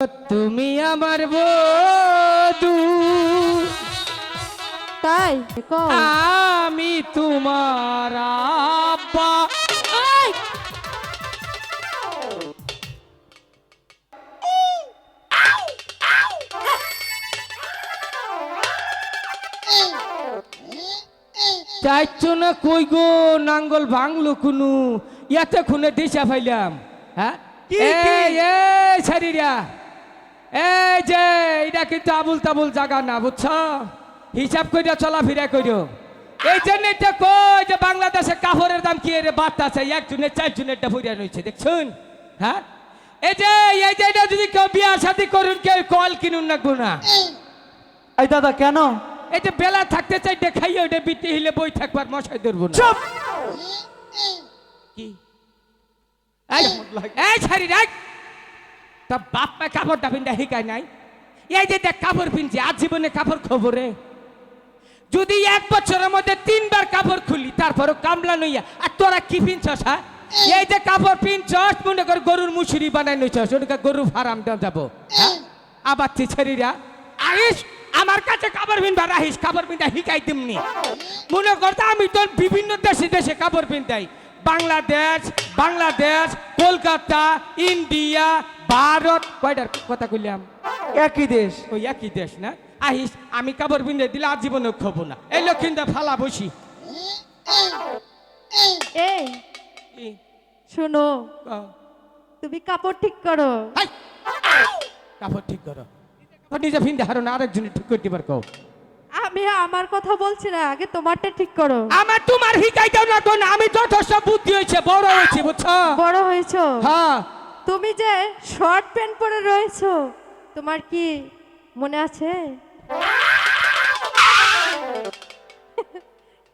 তুমি আমার বধু তাই? আমি তোমার আব্বা এই! চাইছো না কই গো? নাঙ্গল ভাঙলো কুনু। ইয়াতে খুনে দিশা ফাইলাম হ্যাঁ? কি, কি? এই এই ছাড়িরা এই যে এটা কিন্তু আবুল তাবুল জায়গা না বুঝছ? হিসাব কইরা চলাফেরা কইরো। এই জন্য এটা কই যে বাংলাদেশে কাপড়ের দাম কি রে বাত আছে? একজনের চারজনেরটা ফুরিয়া রয়েছে দেখছুন? হ্যাঁ? এই যে এই যে এটা যদি কেউ বিয়া শাদি করুন কেউ কল কিনুন না গুনা এই দাদা কেন? এই যে বেলা থাকতে চাই দেখাই ওটা বিতে হিলে বই থাকবার মশাই ধরবো না। চুপ! কি? এই এই ছাড়ি রাখ! তা বাপ মা কাপড় দাবিন দা নাই। এই যে দেখ কাপড় পিনছে আজ জীবনে কাপড় খবরে। যদি এক বছরের মধ্যে তিনবার কাপড় খুলি, তারপরও কামলা নইয়া আর তোরা কি পিনছস হ্যাঁ? এই যে কাপড় পিনছস, মনে কর গরুর মুসুরি বানাই নইছস ওটাকে গরু ফার্ম যাব হ্যাঁ? আবার তুই ছেড়িরা আইস আমার কাছে কাপড় পিনবার, আহিস, কাপড় পিনটা হিকাই দিমনি। মনে করতে আমি তোর বিভিন্ন দেশে দেশে কাপড় পিনতাই। বাংলাদেশ বাংলাদেশ কলকাতা ইন্ডিয়া ভারত। কয়টার কথা কইলাম? একই দেশ। ওই একই দেশ না? আহিস আমি কাপড় পিন্ধে দিলে আজীবনে খাব না। এই লক্ষিন্দর ফালা বসি। এই? শোনো তুমি কাপড় ঠিক করো। হাই! কাপড় ঠিক করো। নিজে ফিন্দে হারো না আরেকজনে ঠিক করতে পার কও। আমি আমার কথা বলছি না আগে তোমারটা ঠিক করো। আমার তোমার হিকাই দাও না কোন আমি যথেষ্ট বুদ্ধি হয়েছে বড় হয়েছে বুঝছ? বড় হয়েছো? হ্যাঁ। তুমি যে শর্ট প্যান্ট পরে রয়েছো তোমার কি মনে আছে?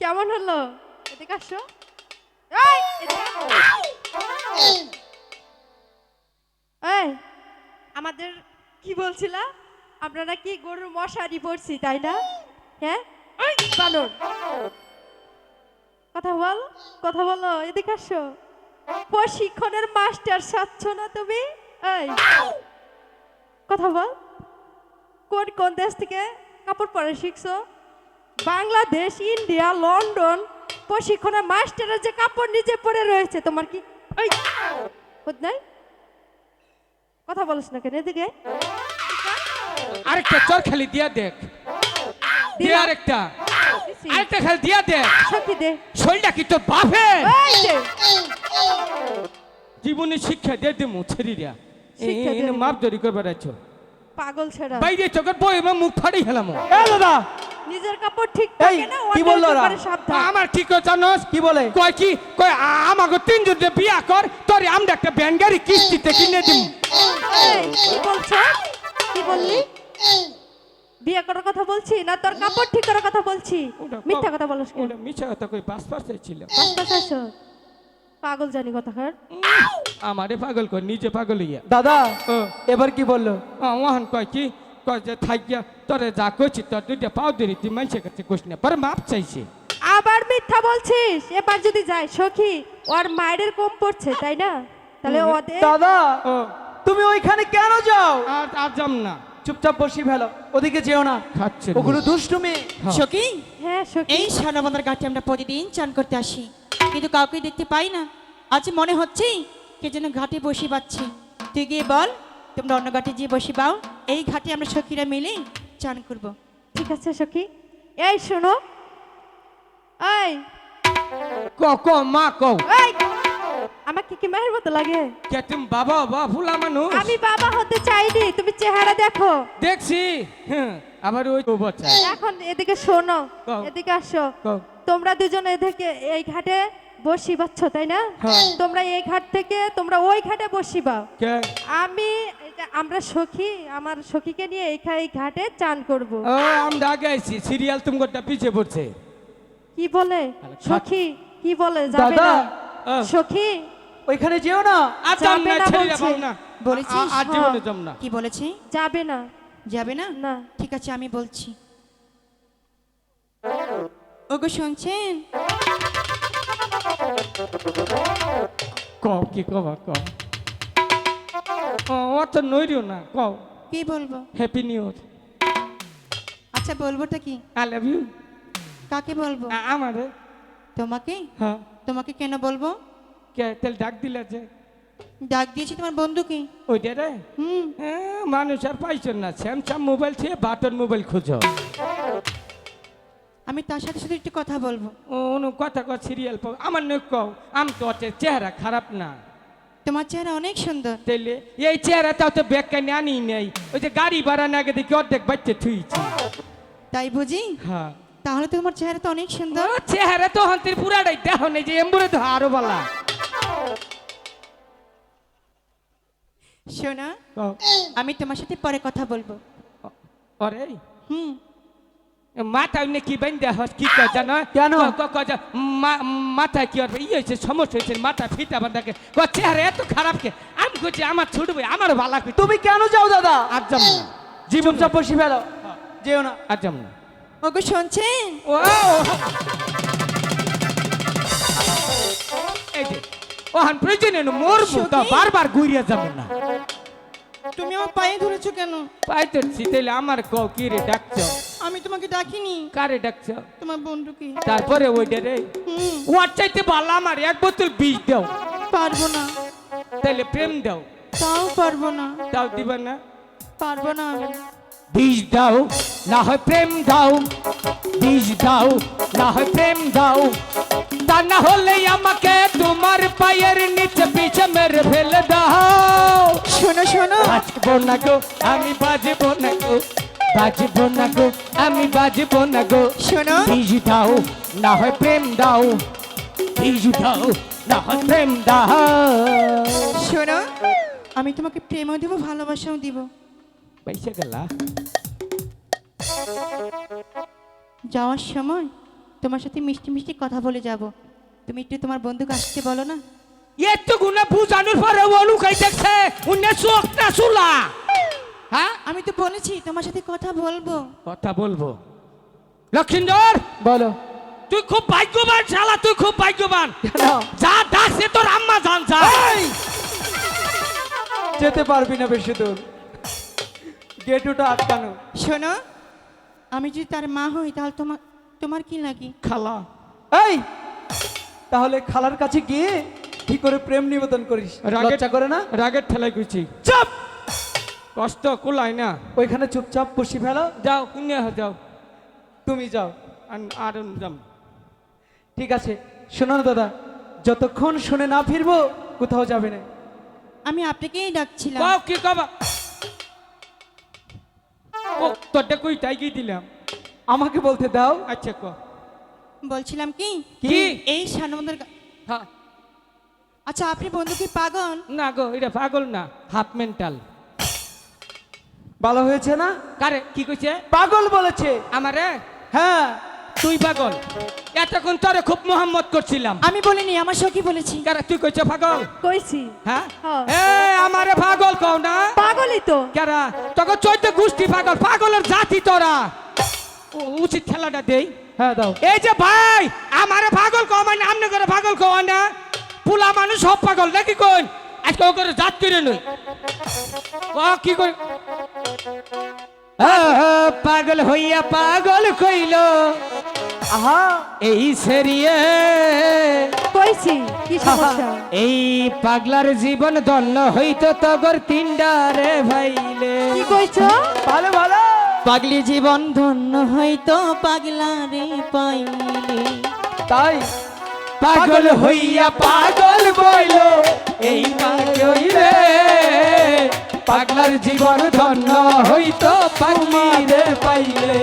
কেমন হলো? এদিকে আসো। এই, এদিকে আসো। এই আমাদের কি বলছিলা? আপনারা কি গরুর মশারি পড়ছি তাই না? হ্যাঁ? বানর। কথা বল কথা বলো এদিকে আসো। প্রশিক্ষণের মাস্টার সাচ্ছ না তুমি? এই। কথা বল। কোন কোন দেশ থেকে কাপড় পরে শিখছো? বাংলাদেশ ইন্ডিয়া লন্ডন প্রশিক্ষণের মাস্টারের যে কাপড় নিজে পরে রয়েছে তোমার কি? নাই? কথা বলিস না কেন এদিকে। আরেকটা চর খালি দিয়া দেখ। আরেকটা। খালি দিয়া সত্যি দে। শরীরটা কি তোর বাপে? এই যে। জীবনে শিক্ষা দিয়ে। দিমু ছেড়িরা শিক্ষা দিয়ে দিমু। মাপ দরি করবার আছো পাগল ছেড়া। বাইরে চোখের বই এবং মুখ ফাড়ি হেলাম এ দাদা। নিজের কাপড় ঠিক এই, থাকে না কি অন্যের বলল ওরা? ব্যাপারে সাবধান। আমার কি কয় জানোস? কি বলে? কয় কি? কয় আ- আমাকে তিনজন বিয়া কর তোরে আমরা একটা ব্যান কিস্তিতে কিনে দিম। কি বলছো? কি বললি? বিয়ে করার কথা বলছি না তোর কাপড় ঠিক করার কথা বলছি? মিথ্যা কথা বলছ কেন? ওটা মিছা কথা কই পাঁচ পাঁচ ছিল বাস্তা শাসো পাগল জানি কথা কার আমারে পাগল কর নিজে পাগল হইয়া। দাদা ও। এবার কি বলল? ওহান কয় কি? কয় যে থাকিয়া তোরে যা কইছি তোর দুইটা পাও ধরি তুই মানুষের কাছে কোশ না। পরে মাপ চাইছে। আবার মিথ্যা বলছিস? এবার যদি যাই সখী ওর মায়ের কম পড়ছে তাই না? তাহলে ওদের দাদা ও। তুমি ওইখানে কেন যাও? আর আর যাম না। চুপচাপ বসি ফেলো ওদিকে যেও না। খাচ্ছে ওগুলো দুষ্টুমি। হ্যাঁ। সখী? হ্যাঁ সখী। এই সারাবন্ধার ঘাটে আমরা প্রতিদিন চান করতে আসি কিন্তু কাউকে দেখতে পাই না। আজ মনে হচ্ছে কে যেন ঘাটে বসে পাচ্ছি। তুই গিয়ে বল তোমরা অন্য ঘাটে গিয়ে বসে পাও। এই ঘাটে আমরা সখীরা মিলে চান করব। ঠিক আছে সখি। এই শোনো। এই। ক ক মা কও। এই আমাকে কি মায়ের মতো লাগে? কে তুমি বাবা বা ফুলা মানুষ? আমি বাবা হতে চাইনি তুমি চেহারা দেখো। দেখছি। হ্যাঁ আবার ওই বাচ্চা এখন এদিকে শোনো এদিকে আসো। তোমরা দুজন এদিকে এই ঘাটে বসিবাচ্ছ তাই না? হ্যাঁ। তোমরা এই ঘাট থেকে তোমরা ওই ঘাটে বসিবা। আমি আমরা সখী আমার সখীকে নিয়ে এই ঘাটে চান করব। ও আমরা আগে আইছি সিরিয়াল তোমারটা পিছে পড়ছে। কি বলে? সখী কি বলে? যাবে। না। সখী ওইখানে যেও না আর যাবে না না ছেড়ে বলছে। না বলেছিস? আ- আর জীবনে যাম না। কি বলেছি? যাবে না। যাবে না? না। ঠিক আছে আমি বলছি। ওগো শুনছেন? ক কি কবা ক? ও অত নইরিও না কও কি বলব? হ্যাপি নিউ ইয়ার আচ্ছা বলবোটা কি? আই লাভ ইউ কাকে বলব? আমারে। তোমাকে? হ্যাঁ। তোমাকে কেন বলব? কে তেল ডাক দিলে যে। ডাক দিয়েছি তোমার বন্ধুকে। ওইটা রে? হুম। মানুষ আর পাইছেন না। স্যামসাং মোবাইল থেকে বাটন মোবাইল খুঁজো। আমি তার সাথে শুধু একটু কথা বলব। ও অনু কথা কয় সিরিয়াল পাও আমার নয় কও আমি তো ওর চেহারা খারাপ না। তোমার চেহারা অনেক সুন্দর। তাইলে এই চেহারাটাও তো ব্যাগ কানে আনি নেই। ওই যে গাড়ি ভাড়া না আগে দেখি অর্ধেক বাচ্চা থুইছি। তাই বুঝি? হ্যাঁ। তাহলে তো তোমার চেহারা তো অনেক সুন্দর। চেহারা তো হন্তির পুরাটাই দেহ নেই যে এম্বুরে তো আরও বলা। শোনা আমি তোমার সাথে পরে কথা বলব। ওরে হুম। মাথায় নে কি বাইন দেহ কি কয় জানো? কেন? মাথায় কি হবে ই হয়েছে সমস্যা হয়েছে মাথা ফিটা বান্ধাকে ক চেহারা এত খারাপ কে? আমি কইছি আমার ছোট ভাই আমার ভালো কই তুমি কেন যাও দাদা? আর যাম না। জীবন চুপচাপ বসে ফেলো। যেও না। আর যাম না। ওগো শুনছেন? ও। এই যে ওহান প্রয়োজনে মরবো তো বারবার ঘুরিয়া যাব না। তুমি আমার পায়ে ধরেছো কেন? পাইতে তাইলে আমার কও কি রে ডাকছ? আমি তোমাকে ডাকিনি। কারে ডাকছ? তোমার বন্ধুকে তারপরে ওইটা রে। ওয়ার চাইতে ভালো আমার এক বোতল বিষ দাও। পারব না। তাইলে প্রেম দাও। তাও পারব না। তাও দিবা না? পারব না বিষ দাও না হয় প্রেম দাও। বিষ দাও না হয় প্রেম দাও। তা না হলে আমাকে তোমার পায়ের নিচে পিছে মেরে ফেলে দাও। শোনো শোনো। বাজবো না গো আমি বাজবো না গো বাজবো না গো আমি বাজবো না গো। শোনো। বীজ দাও না হয় প্রেম দাও। বীজ দাও না হয় প্রেম দাও। শোনো আমি তোমাকে প্রেমও দিব ভালোবাসাও দিব। পয়সা গেলা। যাওয়ার সময় তোমার সাথে মিষ্টি মিষ্টি কথা বলে যাব। তুমি একটু তোমার বন্ধুকে আসতে বলো না। এত গুণা বুঝানোর পরে অনু খাই দেখছে চোখ না চুলা। হ্যাঁ আমি তো বলেছি তোমার সাথে কথা বলব। কথা বলব। লক্ষিন্দর! বলো। তুই খুব ভাগ্যবান শালা তুই খুব ভাগ্যবান। যা ডাকছে তোর আম্মা জান যা। যেতে পারবি না বেশি দূর। গেট ওটা আটকানো। শোনো আমি যদি তার মা হই তাহলে তোমার তোমার কি লাগে? খালা। এই! তাহলে খালার কাছে গিয়ে কি করে প্রেম নিবেদন করিস? লজ্জা করে না? রাগের ঠেলাই গুছি। চাপ! কষ্ট কুলাই না। ওইখানে চুপচাপ বসি ফেলো। যাও কুনিয়া যাও। তুমি যাও। আর যাম। ঠিক আছে। শোনো না দাদা যতক্ষণ শুনে না ফিরবো কোথাও যাবে না। আমি আপনাকেই ডাকছিলাম। কও কি কবা? ও তোরটা কই তাই কি দিলাম। আমাকে বলতে দাও। আচ্ছা ক। বলছিলাম কি? কি? এই সানবন্ধের হ্যাঁ। আচ্ছা আপনি বন্ধু কি পাগল? না গো এটা পাগল না হাফ মেন্টাল ভালো হয়েছে না? কারে কি কইছে? পাগল বলেছে। আমারে? হ্যাঁ। তুই পাগল। এতক্ষণ তোরে খুব মোহাম্মত করছিলাম। আমি বলিনি আমার সখী বলেছি। কারে তুই কইছে পাগল? কইছি। হ্যাঁ? হ্যাঁ। এ আমারে পাগল কও না? পাগলই তো। কারা? তোকে চোদ্দ গোষ্ঠী পাগল পাগলের জাতি তোরা। উচিত খেলাটা দেই। হ্যাঁ দাও। এই যে ভাই আমারে পাগল কও মানে আমনে করে পাগল কও না? পুলা মানুষ সব পাগল নাকি কোন আজকে ও করে জাত করে নই। ও কি কই? পাগল হইয়া পাগল কইল। আহা। এই সেরিয়ে। কইছি কি সমস্যা? এই পাগলার জীবন দন্ন হইতো তগর তিনডারে ভাইলে। কি কইছো? ভালো ভালো। পাগলি জীবন ধন্য হয়তো পাগলা রে পাইলে তাই পাগল হইয়া পাগল বইল এই পাগলে পাগলার জীবন ধন্য হইতো পাগলিরে পাইলে।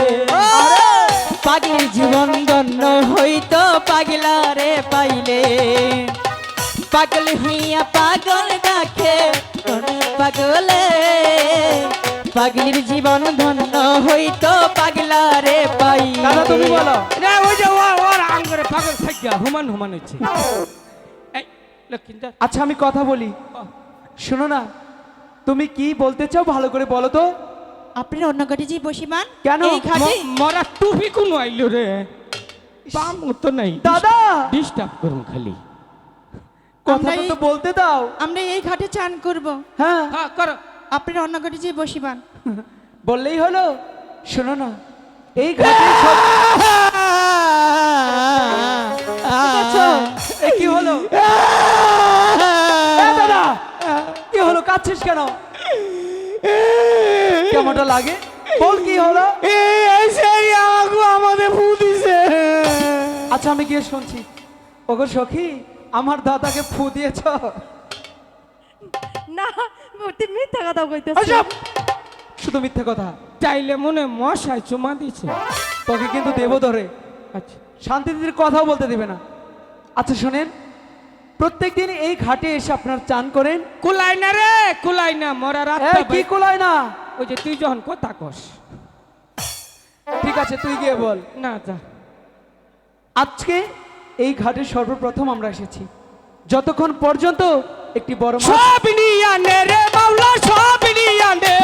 পাগলি জীবন ধন্য হইতো পাগলা রে পাইলে। পাগল হইয়া পাগল পাগলির জীবন ধন্য হইতো পাগলা রে পাইলে দাদা তুমি বলো। না ওই যে ও ওর আঙ্গরে পাগল থাকিয়া হুমান হুমান হচ্ছে এই লক্ষিন্দর। আচ্ছা আমি কথা বলি। শোনো না তুমি কি বলতে চাও ভালো করে বলো তো? আপনি অন্য ঘাটে যে বসিবান কেন? এই ঘাটে? মরা টুপি কোনো আইলো রে? পাম তো নাই। দাদা! ডিস্টার্ব করুন খালি। কথাটা এই- তো বলতে দাও। আমরা এই ঘাটে চান করব। হ্যাঁ। হ্যাঁ করো। আপনারা অন্য ঘাটে যেয়ে বসিবান। বললেই হলো শোনো না এই ঘাটে সব এ কি হলো? এ দাদা কি হলো কাঁদছিস কেন? কেমনটা লাগে? বল কি হলো? আমাদের ফু দিছে। আচ্ছা আমি গিয়ে শুনছি। ওগো সখী আমার দাদাকে ফু দিয়েছ? না তুমি মিথ্যা কথা কইতেছ। আচ্ছা, শুধু মিথ্যে কথা। চাইলে মনে মশাই চুমা দিছে তোকে কিন্তু দেব ধরে। আচ্ছা। শান্তিদির কথাও বলতে দেবে না। আচ্ছা শোনেন প্রত্যেক দিন এই ঘাটে এসে আপনার চান করেন। কুলাই না রে কুলাই না মরা রাত কি কোলায় না? ওই যে তুই যখন কথা কস। ঠিক আছে তুই গিয়ে বল। না যা। আজকে এই ঘাটে সর্বপ্রথম আমরা এসেছি। যতক্ষণ পর্যন্ত একটি বড় সব নিয়ে আনে রে বাউলা সব নিয়ে আনে।